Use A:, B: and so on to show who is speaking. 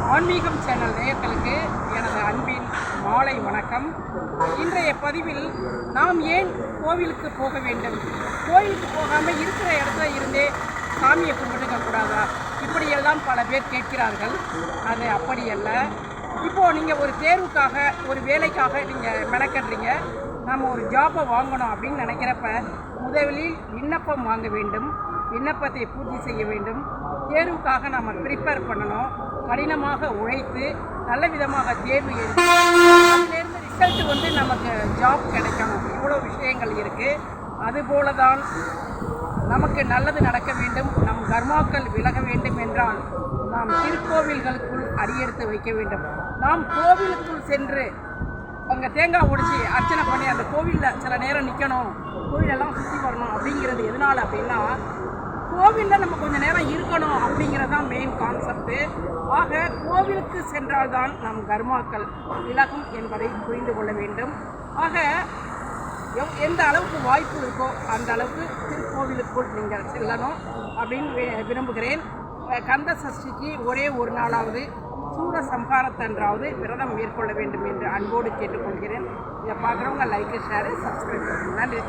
A: ஆன்மீகம் சேனல் நேயர்களுக்கு எனது அன்பின் மாலை வணக்கம். இன்றைய பதிவில் நாம் ஏன் கோவிலுக்கு போக வேண்டும்? கோவிலுக்கு போகாமல் இருக்கிற இடத்துல இருந்தே சாமியை கும்பிட்டுக்க கூடாதா? இப்படியெல்லாம் பல பேர் கேட்கிறார்கள். அது அப்படி அல்ல. இப்போது நீங்கள் ஒரு தேர்வுக்காக ஒரு வேலைக்காக நீங்கள் மெனக்கடுறீங்க. நம்ம ஒரு ஜாப்பை வாங்கணும் அப்படின்னு நினைக்கிறப்ப முதலில் விண்ணப்பம் வாங்க வேண்டும். விண்ணப்பத்தை பூர்த்தி செய்ய வேண்டும். தேர்வுக்காக நம்ம ப்ரிப்பேர் பண்ணணும். கடினமாக உழைத்து நல்ல விதமாக தேர்வு எழுதி அதிலேருந்து ரிசல்ட் வந்து நமக்கு ஜாப் கிடைக்கணும். இவ்வளோ விஷயங்கள் இருக்குது அதுபோல தான் நமக்கு நல்லது நடக்க வேண்டும். நம் கர்மாக்கள் விலக வேண்டும் என்றால் நாம் திருக்கோவில்களுக்குள் அடியெடுத்து வைக்க வேண்டும். நாம் கோவிலுக்குள் சென்று அங்கே தேங்காய் உடைச்சி அர்ச்சனை பண்ணி அந்த கோவிலில் சில நேரம் நிற்கணும் கோவிலெல்லாம் சுற்றி வரணும் அப்படிங்கிறது எதனால் அப்படின்னா கோவிலில் நம்ம கொஞ்சம் நேரம் இருக்கணும் அப்படிங்கிறது தான் மெயின் கான்செப்ட்டு ஆக கோவிலுக்கு சென்றால்தான் நம் கர்மாக்கள் விலகும் என்பதை புரிந்து கொள்ள வேண்டும். ஆக எவ் எந்த அளவுக்கு வாய்ப்பு இருக்கோ அந்த அளவுக்கு திருக்கோவிலுக்குள் நீங்கள் செல்லணும் அப்படின்னு வி- விரும்புகிறேன். கந்த சஷ்டிக்கு ஒரே ஒரு நாளாவது சூர சம்ஹாரத்தன்றாவது விரதம் மேற்கொள்ள வேண்டும் என்று அன்போடு கேட்டுக்கொள்கிறேன். இதை பார்க்குறவங்க லைக்கு ஷேரு சப்ஸ்கிரைப் பண்ணுங்கள் நன்றி.